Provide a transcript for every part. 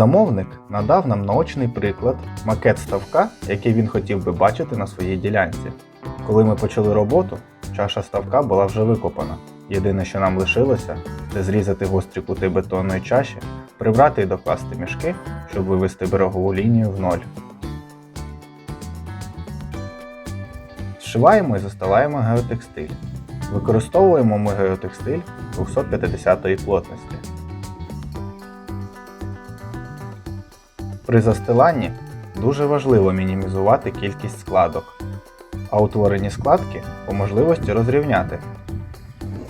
Замовник надав нам наочний приклад макет ставка, який він хотів би бачити на своїй ділянці. Коли ми почали роботу, чаша ставка була вже викопана. Єдине, що нам лишилося, це зрізати гострі кути бетонної чаші, прибрати і докласти мішки, щоб вивести берегову лінію в ноль. Зшиваємо і застилаємо геотекстиль. Використовуємо ми геотекстиль 250 плотності. При застиланні дуже важливо мінімізувати кількість складок, а утворені складки по можливості розрівняти.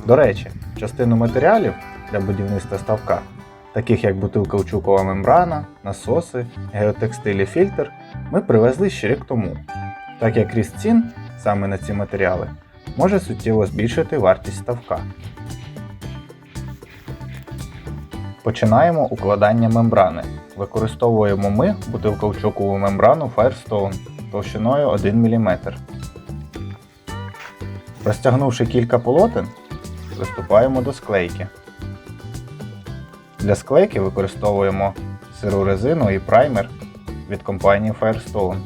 До речі, частину матеріалів для будівництва ставка, таких як бутилкаучукова мембрана, насоси, геотекстиль і фільтр, ми привезли ще рік тому, так як ріст цін саме на ці матеріали може суттєво збільшити вартість ставка. Починаємо укладання мембрани. Використовуємо ми бутилковчукову мембрану Firestone товщиною 1 мм. Розтягнувши кілька полотен, приступаємо до склейки. Для склейки використовуємо сиру резину і праймер від компанії Firestone.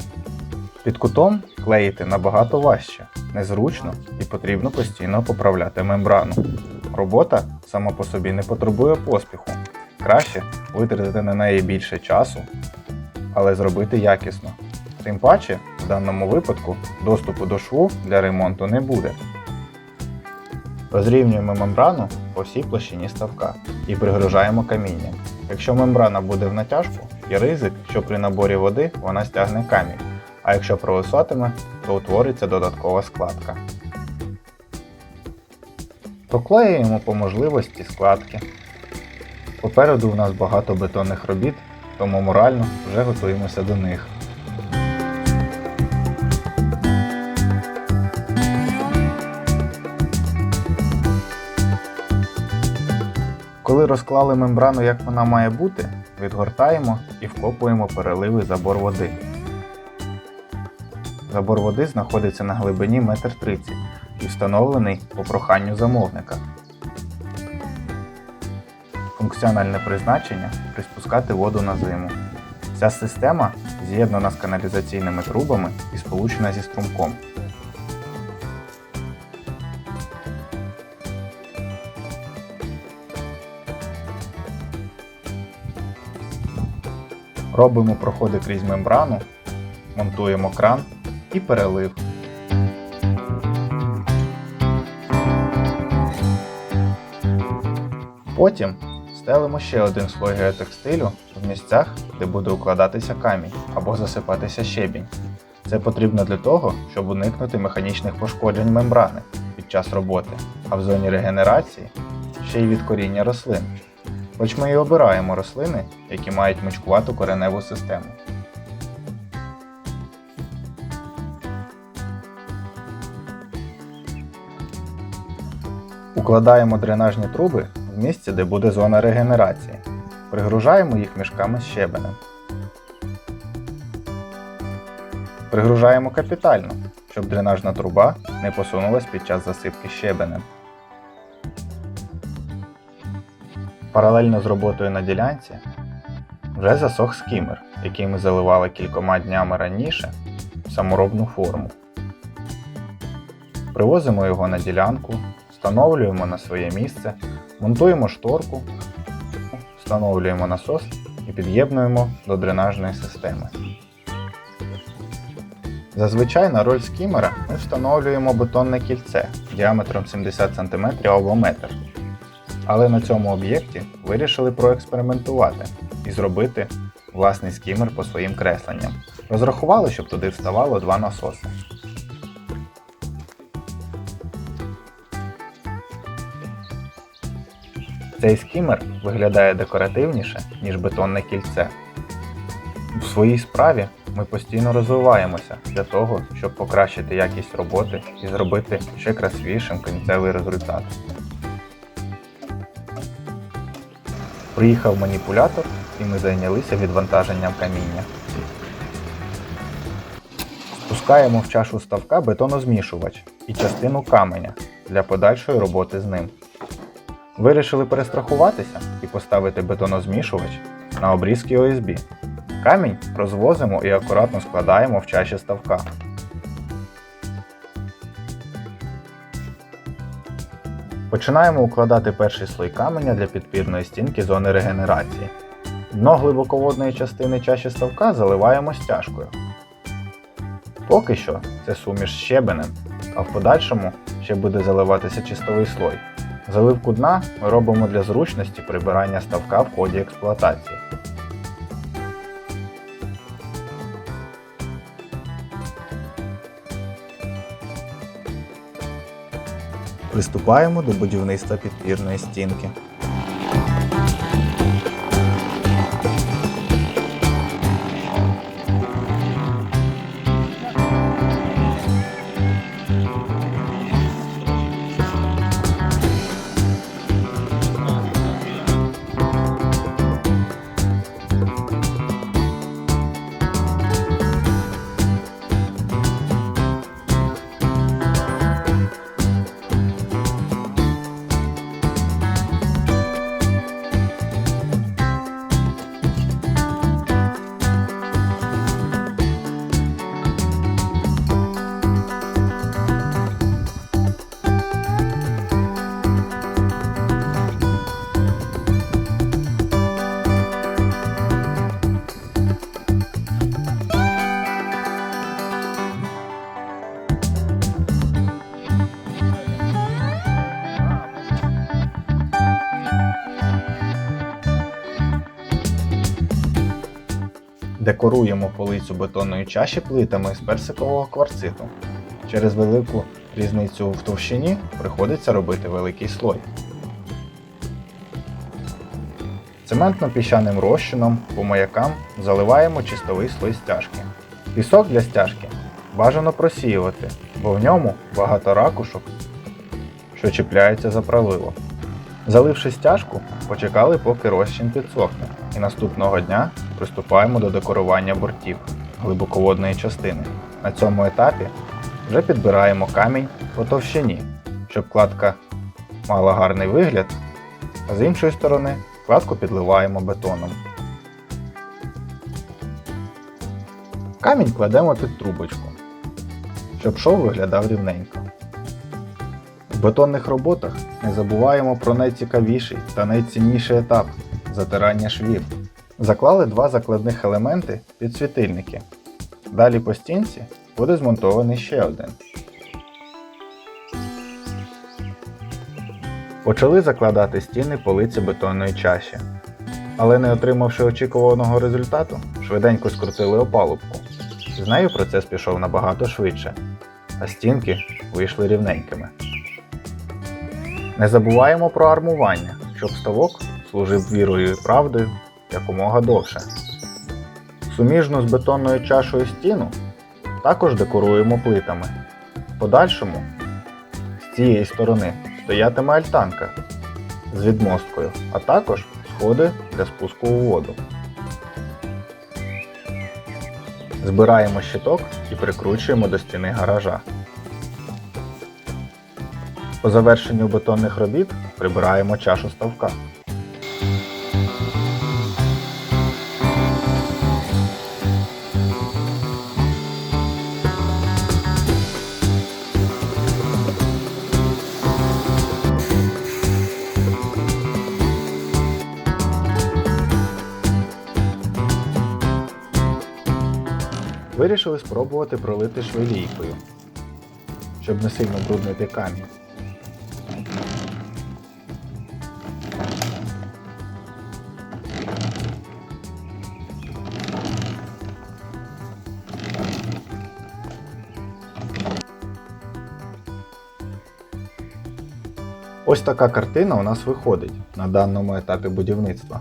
Під кутом клеїти набагато важче, незручно і потрібно постійно поправляти мембрану. Робота сама по собі не потребує поспіху. Краще витратити на неї більше часу, але зробити якісно. Тим паче, в даному випадку доступу до шву для ремонту не буде. Розрівнюємо мембрану по всій площині ставка і пригружаємо каміння. Якщо мембрана буде в натяжку, є ризик, що при наборі води вона стягне камінь, а якщо провисатиме, то утвориться додаткова складка. Проклеюємо по можливості складки. Попереду у нас багато бетонних робіт, тому морально вже готуємося до них. Коли розклали мембрану, як вона має бути, відгортаємо і вкопуємо переливий забор води. Забор води знаходиться на глибині 1,30 м і встановлений по проханню замовника. Функціональне призначення приспускати воду на зиму. Ця система з'єднана з каналізаційними трубами і сполучена зі струмком. Робимо проходи крізь мембрану, монтуємо кран і перелив. Потім стелимо ще один слой геотекстилю в місцях, де буде укладатися камінь або засипатися щебінь. Це потрібно для того, щоб уникнути механічних пошкоджень мембрани під час роботи, а в зоні регенерації ще й від коріння рослин. Хоч ми і обираємо рослини, які мають мочкувату кореневу систему. Укладаємо дренажні труби в місці, де буде зона регенерації. Пригружаємо їх мішками з щебенем. Пригружаємо капітально, щоб дренажна труба не посунулась під час засипки щебенем. Паралельно з роботою на ділянці вже засох скімер, який ми заливали кількома днями раніше в саморобну форму. Привозимо його на ділянку, встановлюємо на своє місце, монтуємо шторку, встановлюємо насос і під'єднуємо до дренажної системи. Зазвичай на роль скімера ми встановлюємо бетонне кільце діаметром 70 см або метр. Але на цьому об'єкті вирішили проекспериментувати і зробити власний скімер по своїм кресленням. Розрахували, щоб туди вставало два насоси. Цей скімер виглядає декоративніше, ніж бетонне кільце. У своїй справі ми постійно розвиваємося для того, щоб покращити якість роботи і зробити ще красивішим кінцевий результат. Приїхав маніпулятор і ми зайнялися відвантаженням каміння. Спускаємо в чашу ставка бетонозмішувач і частину каменя для подальшої роботи з ним. Вирішили перестрахуватися і поставити бетонозмішувач на обрізки ОСБ. Камінь розвозимо і акуратно складаємо в чаші ставка. Починаємо укладати перший слой каменя для підпірної стінки зони регенерації. Дно глибоководної частини чаші ставка заливаємо стяжкою. Поки що це суміш з щебенем, а в подальшому ще буде заливатися чистовий слой. Заливку дна ми робимо для зручності прибирання ставка в ході експлуатації. Приступаємо до будівництва підпірної стінки. Декоруємо полицю бетонної чаші плитами з персикового кварциту. Через велику різницю в товщині приходиться робити великий слой. Цементно-піщаним розчином по маякам заливаємо чистовий слой стяжки. Пісок для стяжки бажано просіювати, бо в ньому багато ракушок, що чіпляються за правило. Заливши стяжку, почекали, поки розчин підсохне, і наступного дня приступаємо до декорування бортів глибоководної частини. На цьому етапі вже підбираємо камінь по товщині, щоб кладка мала гарний вигляд, а з іншої сторони кладку підливаємо бетоном. Камінь кладемо під трубочку, щоб шов виглядав рівненько. В бетонних роботах не забуваємо про найцікавіший та найцінніший етап затирання швів. Заклали два закладних елементи під світильники. Далі по стінці буде змонтований ще один. Почали закладати стіни полиці бетонної чаші. Але не отримавши очікуваного результату, швиденько скрутили опалубку. З нею процес пішов набагато швидше, а стінки вийшли рівненькими. Не забуваємо про армування, щоб ставок служив вірою і правдою якомога довше. Суміжну з бетонною чашою стіну також декоруємо плитами. В подальшому з цієї сторони стоятиме альтанка з відмосткою, а також сходи для спуску у воду. Збираємо щиток і прикручуємо до стіни гаража. По завершенню бетонних робіт прибираємо чашу ставка. Вирішили спробувати пролити швелійкою, щоб не сильно бруднити камінь. Ось така картина у нас виходить на даному етапі будівництва.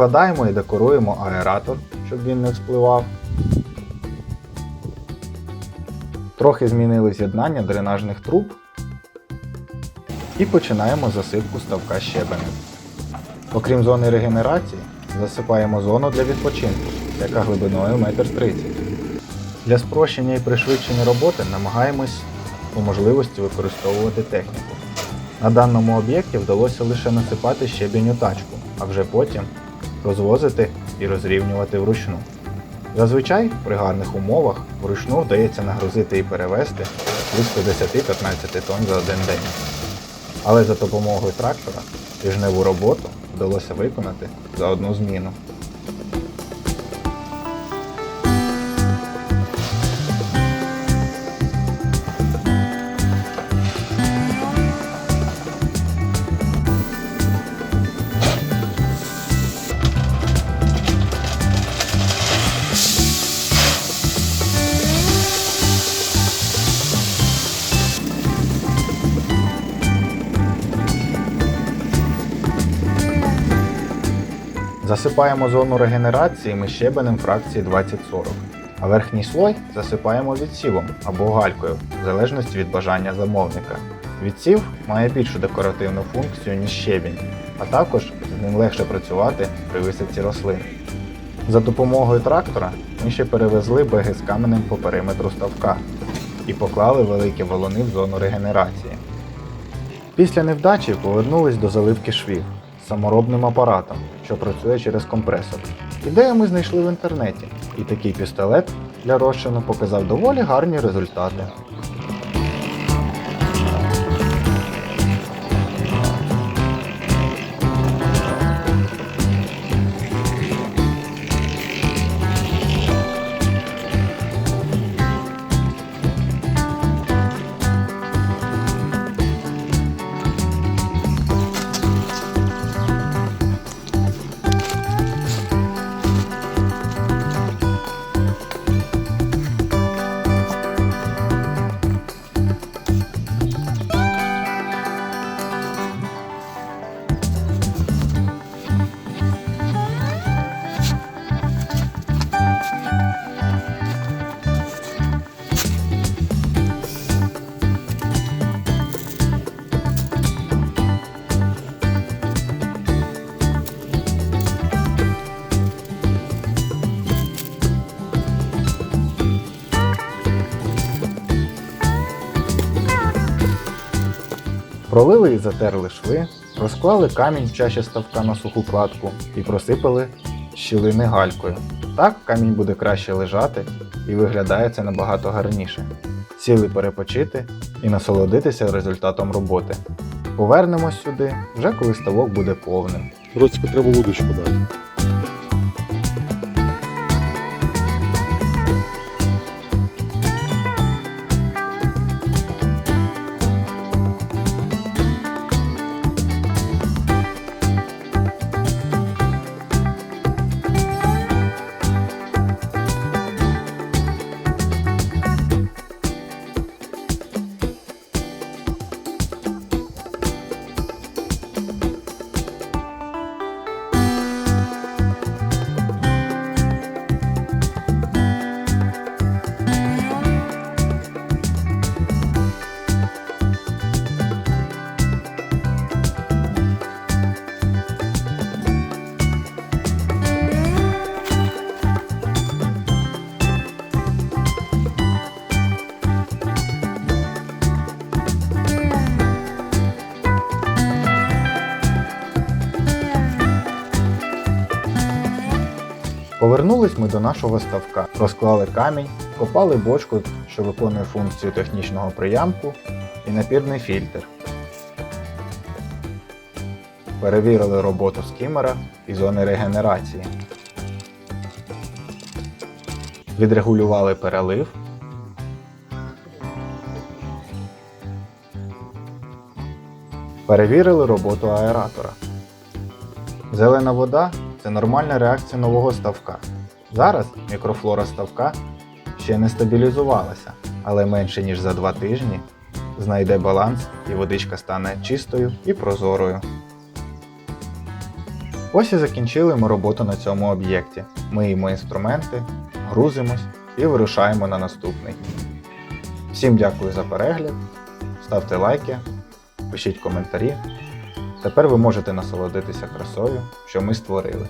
Закладаємо і декоруємо аератор, щоб він не вспливав. Трохи змінили з'єднання дренажних труб і починаємо засипку ставка щебенем. Окрім зони регенерації, засипаємо зону для відпочинку, яка глибиною 1,30 м. Для спрощення і пришвидшення роботи намагаємось по можливості використовувати техніку. На даному об'єкті вдалося лише насипати щебінь у тачку, а вже потім розвозити і розрівнювати вручну. Зазвичай при гарних умовах вручну вдається нагрузити і перевезти близько 10-15 тонн за один день. Але за допомогою трактора тижневу роботу вдалося виконати за одну зміну. Засипаємо зону регенерації ми щебенем фракції 20-40, а верхній слой засипаємо відсівом або галькою, в залежності від бажання замовника. Відсів має більшу декоративну функцію, ніж щебінь, а також з ним легше працювати при висадці рослин. За допомогою трактора ми ще перевезли беги з каменем по периметру ставка і поклали великі валуни в зону регенерації. Після невдачі повернулись до заливки швів саморобним апаратом, що працює через компресор. Ідею ми знайшли в інтернеті, і такий пістолет для розчину показав доволі гарні результати. Пролили і затерли шви, розклали камінь в чаші ставка на суху кладку і просипали щілини галькою. Так камінь буде краще лежати і виглядає це набагато гарніше. Сіли перепочити і насолодитися результатом роботи. Повернемось сюди вже коли ставок буде повним. Роцьку треба вудочку дати. Повернулись ми до нашого ставка, розклали камінь, копали бочку, що виконує функцію технічного приямку, і напірний фільтр. Перевірили роботу скімера і зони регенерації. Відрегулювали перелив. Перевірили роботу аератора. Зелена вода це нормальна реакція нового ставка. Зараз мікрофлора ставка ще не стабілізувалася, але менше ніж за 2 тижні знайде баланс і водичка стане чистою і прозорою. Ось і закінчили ми роботу на цьому об'єкті. Миємо інструменти, грузимось і вирушаємо на наступний. Всім дякую за перегляд, ставте лайки, пишіть коментарі. Тепер ви можете насолодитися красою, що ми створили.